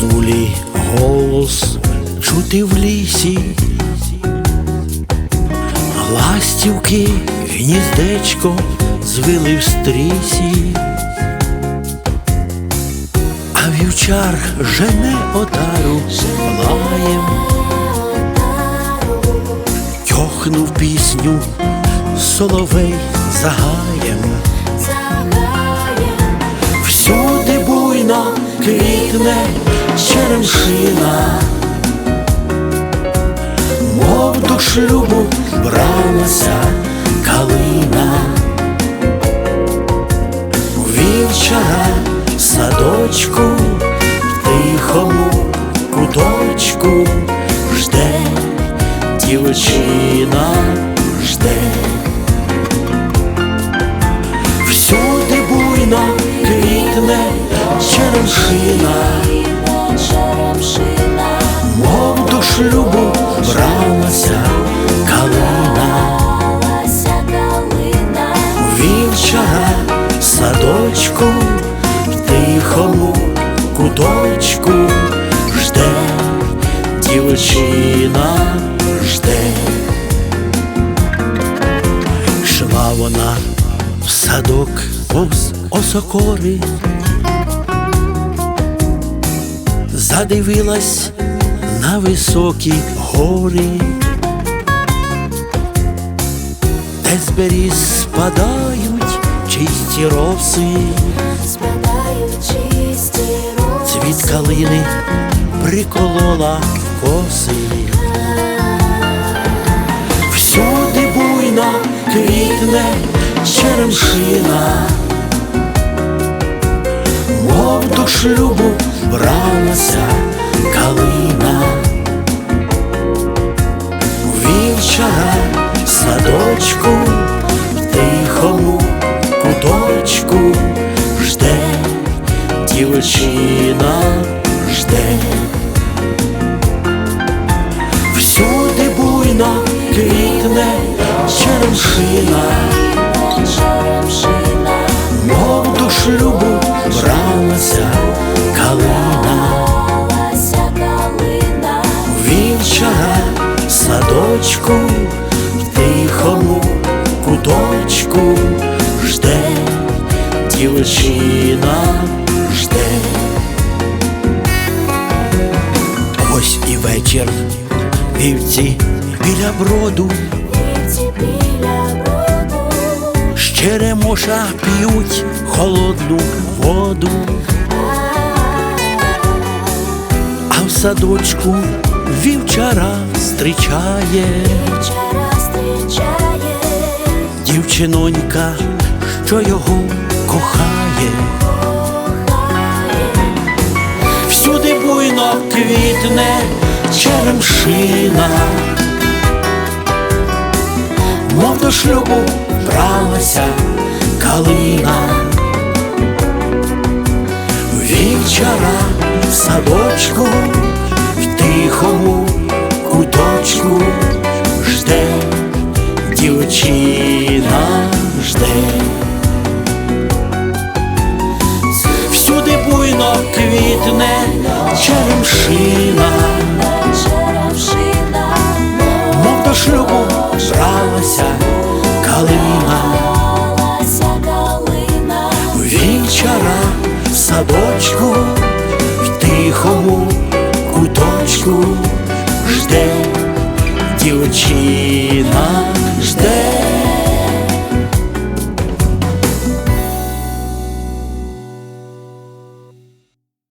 зозулі голос чути в лісі, ластівки гніздечко звили в стрісі, а вівчар жене отару лаєм, тьохнув пісню соловей загаєм. Всюди буйно квітне черемшина, мов до шлюбу бралася калина, вівчара куточку жде, дівчина жде. Йшла вона в садок повз осокори, задивилась на високі гори, де з спадають чисті роси, приколола в коси. Всюди буйно квітне черемшина, мов до шлюбу бралася калина, вівчара садочку, в тихому куточку жде, дівчина черемшина, мов до шлюбу бралася калина, вівчара в садочку, в тихому куточку жде, дівчина жде. Ось і вечір, вівці біля броду, черемоша п'ють холодну воду, а в садочку вівчара зустрічає. Дівчинонька, що його кохає. Всюди буйно квітне черемшина, мов до шлюбу бралася калина, вівчара в садочку, в тихому куточку жде, дівчина жде. Всюди буйно квітне черемшина, мов до шлюбу бралася калина, вівчара в садочку, в тихому куточку